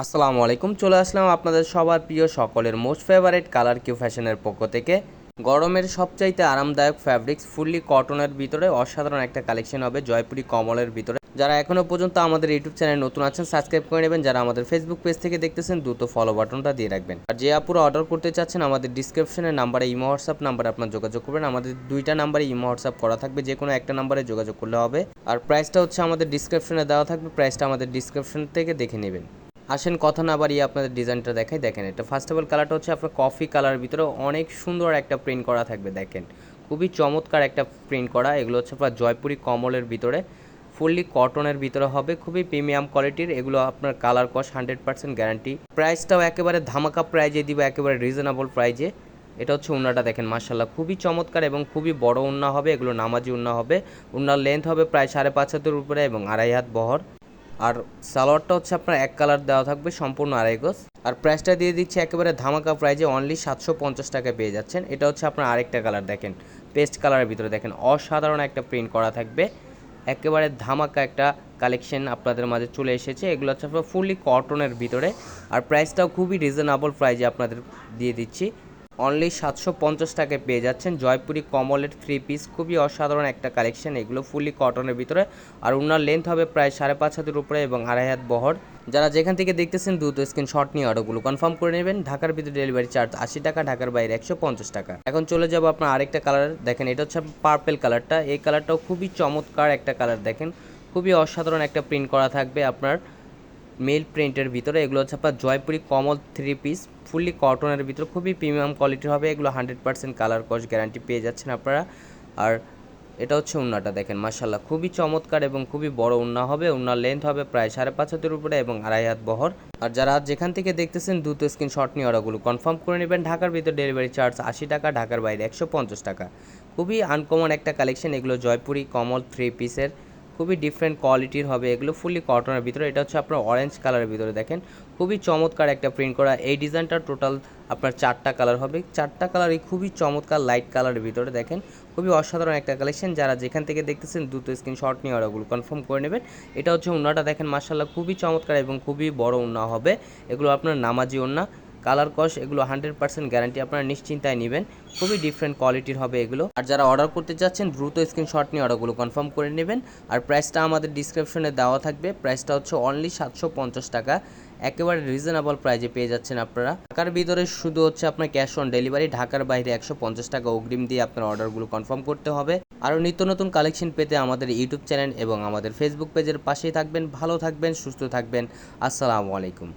আসসালামু আলাইকুম, চলে আসলাম আপনাদের সবার প্রিয় সকলের মোস্ট ফেভারিট কালার কিউ ফ্যাশনের পক্ষ থেকে। গরমের সবচাইতে আরামদায়ক ফ্যাব্রিক্স ফুললি কটনের ভিতরে, অসাধারণ একটা কালেকশন হবে জয়পুরি কমলের ভিতরে। যারা এখনও পর্যন্ত আমাদের ইউটিউব চ্যানেল নতুন আছেন সাবস্ক্রাইব করে নেবেন। যারা আমাদের ফেসবুক পেজ থেকে দেখতেছেন, দ্রুত ফলো বাটনটা দিয়ে রাখবেন। আর যে আপুরা অর্ডার করতে চাচ্ছেন, আমাদের ডিসক্রিপশনের নাম্বারে ইমো হোয়াটসঅ্যাপ নাম্বারে আপনার যোগাযোগ করবেন। আমাদের দুইটা নাম্বারে ইমো হোয়াটসঅ্যাপ করা থাকবে যে কোনো একটা নাম্বারে যোগাযোগ করলে হবে। আর প্রাইসটা হচ্ছে আমাদের ডিসক্রিপশনে দেওয়া থাকবে। প্রাইসটা আমাদের ডিসক্রিপশন থেকে দেখে নেবেন। আসেন, কথা না বাড়িয়ে আপনাদের ডিজাইনটা দেখাই। দেখেন, এটা ফার্স্ট অফ অল কালারটা হচ্ছে আপনার কফি কালার ভিতরে অনেক সুন্দর একটা প্রিন্ট করা থাকবে, দেখেন। খুবই চমৎকার একটা প্রিন্ট করা। এগুলো হচ্ছে আপনার জয়পুরি কমলের ভিতরে। ফুললি কটনের ভিতরে হবে, খুবই প্রিমিয়াম কোয়ালিটির এগুলো আপনার কালার কস হান্ড্রেড পার্সেন্ট গ্যারান্টি প্রাইসটাও একেবারে ধামাকা প্রাইজে দিবে, একেবারে রিজনেবল প্রাইজে এটা হচ্ছে উন্নাটা, দেখেন মার্শাল্লাহ খুবই চমৎকার এবং খুবই বড় উন্না হবে। এগুলো নামাজি উন্না হবে। উন্নার লেন্থ হবে প্রায় সাড়ে পাঁচ হাতের উপরে এবং আড়াই হাত বহর। আর সালোয়ারটা হচ্ছে আপনার এক কালার দেওয়া থাকবে, সম্পূর্ণ আড়াই গজ। আর প্রাইসটা দিয়ে দিচ্ছে একেবারে ধামাকা প্রাইজে অনলি সাতশো পঞ্চাশ টাকায় পেয়ে যাচ্ছেন। এটা হচ্ছে আপনার আরেকটা কালার দেখেন পেস্ট কালারের ভিতরে দেখেন, অসাধারণ একটা প্রিন্ট করা থাকবে। একেবারে ধামাকা একটা কালেকশন আপনাদের মাঝে চলে এসেছে। এগুলো হচ্ছে আপনার ফুললি কটনের ভিতরে। আর প্রাইসটাও খুবই রিজনেবল প্রাইজে আপনাদের দিয়ে দিচ্ছি। অনলি সাতশো পঞ্চাশ টাকায় পেয়ে যাচ্ছেন। জয়পুরি কমলের থ্রি পিস খুবই অসাধারণ একটা কালেকশন এগুলো ফুলি কটনের ভিতরে। আর উনার লেন্থ হবে প্রায় সাড়ে পাঁচ হাতের উপরে এবং আড়াই হাত বহর। যারা যেখান থেকে দেখতেছেন, দ্রুত স্ক্রিন শট নিয়ে অর্ডারগুলো কনফার্ম করে নেবেন। ঢাকার ভিতরে ডেলিভারি চার্জ আশি টাকা, ঢাকার বাইরে একশো পঞ্চাশ টাকা। এখন চলে যাব আপনার আরেকটা কালার দেখেন, এটা হচ্ছে পার্পেল কালারটা এই কালারটাও খুবই চমৎকার একটা কালার দেখেন। খুবই অসাধারণ একটা প্রিন্ট করা থাকবে আপনার। মেল প্রিন্টের ভিতরে, এগুলো হচ্ছে আপনার জয়পুরি কমল থ্রি পিস ফুললি কটনের ভিতরে খুবই প্রিমিয়াম কোয়ালিটির হবে, এগুলো হান্ড্রেড পার্সেন্ট কালার কস গ্যারান্টি পেয়ে যাচ্ছেন আপনারা। আর এটা হচ্ছে উন্নাটা দেখেন মাসাল্লাহ খুবই চমৎকার এবং খুবই বড় উন্না হবে, উন্নার লেন্থ হবে প্রায় সাড়ে পাঁচ হাতের উপরে এবং আড়াই হাত বহর। আর যারা যেখান থেকে দেখতেছেন, দ্রুত স্ক্রিন শট নিয়ে ওরাগুলো কনফার্ম করে নেবেন, ঢাকার ভিতর ডেলিভারি চার্জ আশি টাকা, ঢাকার বাইরে একশো পঞ্চাশ টাকা। খুবই আনকমন একটা কালেকশন এগুলো জয়পুরি কমল থ্রি পিসের খুবই ডিফারেন্ট কোয়ালিটির হবে। এগুলো ফুললি কটনের ভিতরে। এটা হচ্ছে আপনার অরেঞ্জ কালারের ভিতরে দেখেন। খুবই চমৎকার একটা প্রিন্ট করা। এই ডিজাইনটা টোটাল আপনার চারটা কালার হবে। চারটা কালারই খুবই চমৎকার লাইট কালারের ভিতরে দেখেন। খুবই অসাধারণ একটা কালেকশন যারা যেখান থেকে দেখতেছেন, দ্রুত স্ক্রিন শট নিয়ে ওরাগুলো কনফার্ম করে নেবেন। এটা হচ্ছে উন্নাটা দেখেন মার্শাল্লাহ খুবই চমৎকার এবং খুবই বড় উন্না হবে। এগুলো আপনার নামাজি উন্না। কালার কস এগুলো হান্ড্রেড পার্সেন্ট গ্যারান্টি আপনারা নিশ্চিন্তায় নেবেন। খুবই ডিফারেন্ট কোয়ালিটির হবে এগুলো। আর যারা অর্ডার করতে চাচ্ছেন দ্রুত স্ক্রিনশট নিয়ে অর্ডারগুলো কনফার্ম করে নেবেন। আর প্রাইসটা আমাদের ডিসক্রিপশনে দেওয়া থাকবে। প্রাইসটা হচ্ছে অনলি সাতশো পঞ্চাশ টাকা। একেবারে রিজনেবল প্রাইজে পেয়ে যাচ্ছেন আপনারা। ঢাকার ভিতরে শুধু হচ্ছে আপনার ক্যাশ অন ডেলিভারি ঢাকার বাইরে একশো পঞ্চাশ টাকা অগ্রিম দিয়ে আপনার অর্ডারগুলো কনফার্ম করতে হবে। আরও নিত্য নতুন কালেকশন পেতে আমাদের ইউটিউব চ্যানেল এবং আমাদের ফেসবুক পেজের পাশেই থাকবেন। ভালো থাকবেন, সুস্থ থাকবেন। আসসালামু আলাইকুম।